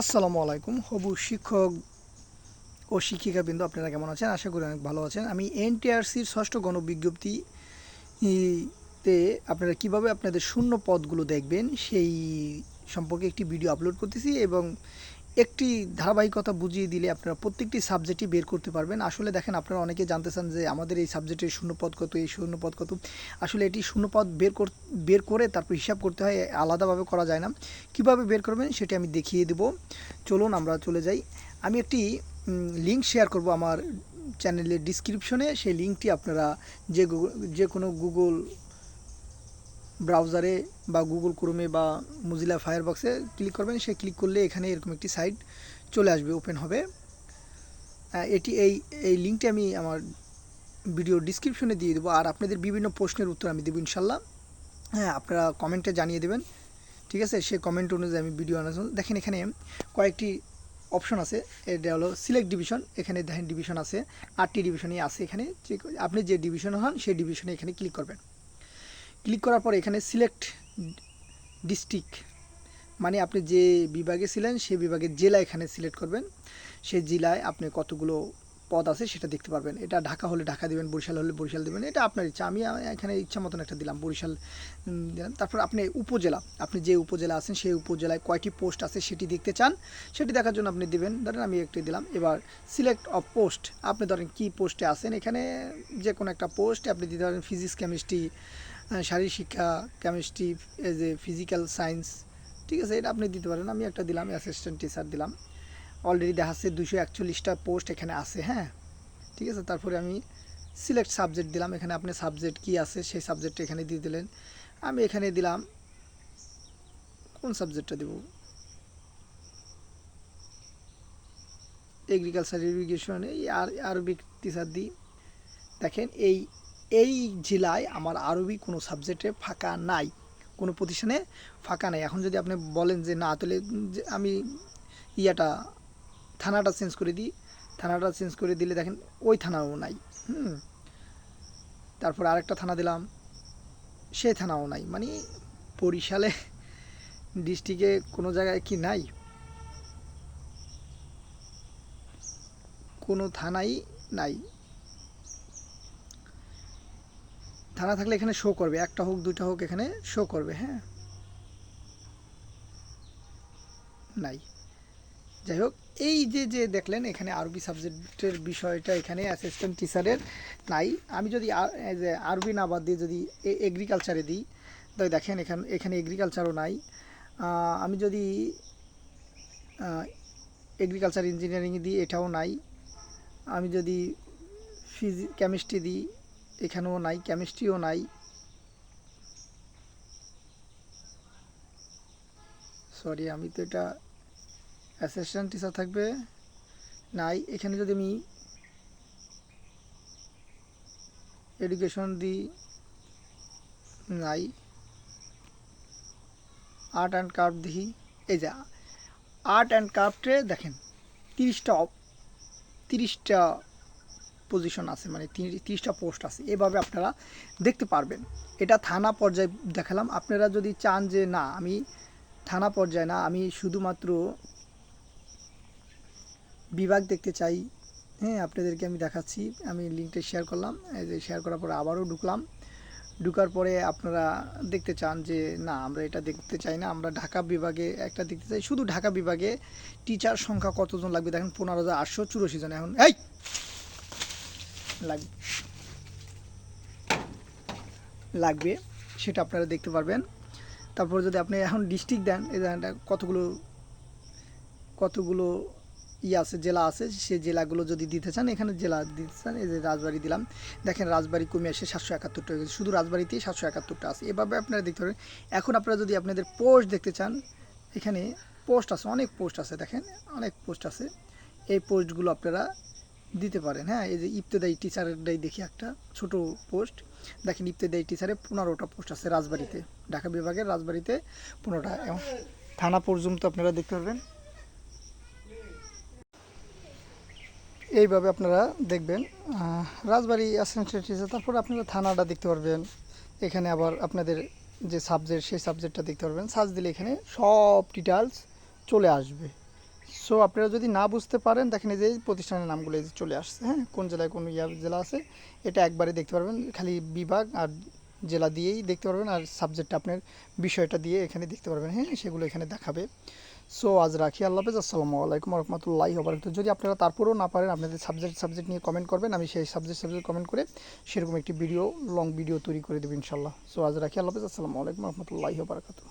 আসসালামু আলাইকুম। হবু শিক্ষক ও শিক্ষিকাবৃন্দ, আপনারা কেমন আছেন? আশা করি অনেক ভালো আছেন। আমি এনটিআরসির ষষ্ঠ গণবিজ্ঞপ্তি তে আপনারা কীভাবে আপনাদের শূন্য পদগুলো দেখবেন, সেই সম্পর্কে একটি ভিডিও আপলোড করতেছি এবং একটি ধারাবাহিকতা বুঝিয়ে দিলে আপনারা প্রত্যেকটি সাবজেক্টই বের করতে পারবেন। আসলে দেখেন, আপনারা অনেকে জানতে চান যে আমাদের এই সাবজেক্টের শূন্য পদ কত, এই শূন্য পদ কত। আসলে এটি শূন্য পদ বের কর, বের করে তারপর হিসাব করতে হয়, আলাদাভাবে করা যায় না। কীভাবে বের করবেন সেটি আমি দেখিয়ে দেব। চলুন আমরা চলে যাই। আমি একটি লিঙ্ক শেয়ার করব আমার চ্যানেলের ডিসক্রিপশনে সেই লিঙ্কটি আপনারা যে যে কোনো গুগল ব্রাউজারে বা গুগল ক্রোমে বা মুজিলা ফায়ারবক্সে ক্লিক করবেন, সে ক্লিক করলে এখানে এরকম একটি সাইট চলে আসবে ওপেন হবে। এটি এই এই লিঙ্কটি আমি আমার ভিডিও ডিসক্রিপশনে দিয়ে দেবো। আর আপনাদের বিভিন্ন প্রশ্নের উত্তর আমি দেবো ইনশাল্লাহ। হ্যাঁ আপনারা কমেন্টে জানিয়ে দেবেন। ঠিক আছে? সে কমেন্ট অনুযায়ী আমি ভিডিও আনার দেখেন এখানে কয়েকটি অপশন আছে। এটা হলো সিলেক্ট ডিভিশন এখানে দেখেন ডিভিশন আছে। আটটি ডিভিশনই আছে এখানে। আপনি যে ডিভিশন হন, সেই ডিভিশনে এখানে ক্লিক করবেন। ক্লিক করার পর এখানে সিলেক্ট ডিস্ট্রিক্ট মানে আপনি যে বিভাগে ছিলেন সেই বিভাগের জেলা এখানে সিলেক্ট করবেন। সেই জেলায় আপনি কতগুলো পদ আছে সেটা দেখতে পারবেন। এটা ঢাকা হলে ঢাকা দেবেন, বরিশাল হলে বরিশাল দেবেন, এটা আপনার ইচ্ছা। আমি এখানে ইচ্ছা মতন একটা দিলাম, বরিশাল দিলাম। তারপর আপনি উপজেলা, আপনি যে উপজেলা আছেন সেই উপজেলায় কয়টি পোস্ট আছে সেটি দেখতে চান, সেটি দেখার জন্য আপনি দেবেন। ধরেন আমি একটি দিলাম, এবার সিলেক্ট অফ পোস্ট আপনি ধরেন কি পোস্টে আছেন এখানে যে কোনো একটা পোস্ট আপনি দিতে পারেন ফিজিক্স কেমিস্ট্রি শারীরিক শিক্ষা chemistry as a physical science ঠিক আছে, এটা আপনি দিতে পারেন। আমি একটা দিলাম অ্যাসিস্ট্যান্ট টিচার দিলাম। অলরেডি দেখাচ্ছে দুশো একচল্লিশটা পোস্ট এখানে আছে হ্যাঁ? ঠিক আছে, তারপরে আমি সিলেক্ট সাবজেক্ট দিলাম। এখানে আপনি সাবজেক্ট কি আছে, সেই সাবজেক্টটা এখানে দিয়ে দিলেন। আমি এখানে দিলাম, কোন সাবজেক্টটা দেব? এগ্রিকালচার ইরিগেশন এই আর, আরবিক টিচার দিই দেখেন, এই এই জেলায় আমার আরবি কোনো সাবজেক্টে ফাঁকা নাই, কোনো প্রতিষ্ঠানে ফাঁকা নাই। এখন যদি আপনি বলেন যে, না, তাহলে আমি ইয়াটা, থানাটা চেঞ্জ করে দিই। থানাটা চেঞ্জ করে দিলে দেখেন ওই থানাও নাই, হুম। তারপর আরেকটা থানা দিলাম, সে থানাও নাই। মানে বরিশালে ডিস্ট্রিক্টে কোনো জায়গায় কি নাই? কোনো থানাই নাই। থানা থাকলে এখানে শো করবে। একটা হোক, দুইটা হোক, এখানে শো করবে হ্যাঁ? নাই। যাই হোক, এই যে যে দেখলেন, এখানে আরবি সাবজেক্টের বিষয়টা এখানে অ্যাসিস্ট্যান্ট টিচারের নাই। আমি যদি আরবি না বাদ দিয়ে যদি এগ্রিকালচারে দিই তাই দেখেন এখানে এখানে এগ্রিকালচারও নাই। আমি যদি এগ্রিকালচার ইঞ্জিনিয়ারিং দিই, এটাও নাই। আমি যদি ফিজি কেমিস্ট্রি দিই এখানেও নাই কেমিস্ট্রিও নাই। সরি আমি তো এটা অ্যাসিস্ট্যান্ট টিচার থাকবে। নাই, এখানে যদি আমি এডুকেশন দিই, নাই। আর্ট অ্যান্ড ক্রাফট দেখি। এই যে আর্ট অ্যান্ড ক্রাফটে দেখেন, তিরিশটা তিরিশটা পজিশন আছে মানে তিরিশটা পোস্ট আছে, এভাবে আপনারা দেখতে পারবেন। এটা থানা পর্যায়ে দেখালাম। আপনারা যদি চান যে না, আমি থানা পর্যায়ে না, আমি শুধুমাত্র বিভাগ দেখতে চাই হ্যাঁ আপনাদেরকে আমি দেখাচ্ছি, আমি লিঙ্কটা শেয়ার করলাম, এই যে শেয়ার করার পরে আবারও ঢুকলাম। ঢুকার পরে আপনারা দেখতে চান যে না, আমরা এটা দেখতে চাই না, আমরা ঢাকা বিভাগে একটা দেখতে চাই। শুধু ঢাকা বিভাগে টিচার সংখ্যা কতজন লাগবে? দেখেন, পনেরো হাজার আটশো চুরাশি জন এখন। এই! লাগবে লাগবে, সেটা আপনারা দেখতে পারবেন। তারপর যদি আপনি এখন ডিস্ট্রিক্ট দেন, এই কতগুলো কতগুলো ই আছে, জেলা আছে সেই জেলাগুলো যদি দিতে চান, এখানে জেলা দিতে চান, এই যে রাজবাড়ি দিলাম। দেখেন রাজবাড়ি কমে আসে সাতশো একাত্তরটা হয়ে গেছে শুধু রাজবাড়িতেই সাতশো একাত্তরটা আছে। এভাবে আপনারা দেখতে পারেন এখন আপনারা যদি আপনাদের পোস্ট দেখতে চান, এখানে পোস্ট আছে, অনেক পোস্ট আছে, দেখেন, অনেক পোস্ট আছে। এই পোস্টগুলো আপনারা দিতে পারেন। হ্যাঁ এই যে ইফতেদায়ী টিচারেরটাই দেখি একটা ছোট পোস্ট দেখেন ইফতেদায়ী টিচারে পনেরোটা পোস্ট আছে রাজবাড়িতে। ঢাকা বিভাগের রাজবাড়িতে পনেরোটা। এবং থানা পর্যন্ত আপনারা দেখতে পারবেন। এইভাবে আপনারা দেখবেন। রাজবাড়ি অ্যাসিস্ট্যান্ট টিচার তারপর আপনারা থানাটা দেখতে পারবেন। এখানে আবার আপনাদের যে সাবজেক্ট সেই সাবজেক্টটা দেখতে পারবেন। সার্চ দিলে এখানে সব ডিটেলস চলে আসবে। সো আপনারা যদি না বুঝতে পারেন, দেখেন এই যে প্রতিষ্ঠানের নামগুলো এই যে চলে আসছে হ্যাঁ? কোন জেলায় কোন ইয়া জেলা আছে, এটা একবারে দেখতে পারবেন। খালি বিভাগ আর জেলা দিয়েই দেখতে পারবেন, আর সাবজেক্টটা আপনার বিষয়টা দিয়ে এখানে দেখতে পারবেন হ্যাঁ? সেগুলো এখানে দেখাবে। সো আজ রাখি, আল্লাহ হাফেজ। আসসালামু আলাইকুম রহমতুল্লাহি ওবরাকাতুহ যদি আপনারা তারপরেও না পারেন, আপনাদের সাবজেক্ট সাবজেক্ট নিয়ে কমেন্ট করবেন, আমি সেই সাবজেক্ট সাবজেক্ট কমেন্ট করে সেরকম একটি ভিডিও লং ভিডিও তৈরি করে দেবো ইনশাল্লাহ সো আজ রাখি, আল্লাহ হাফেজ। আসসালামু আলাইকুম রহমতুল্লাহি ওবরাকাতুহ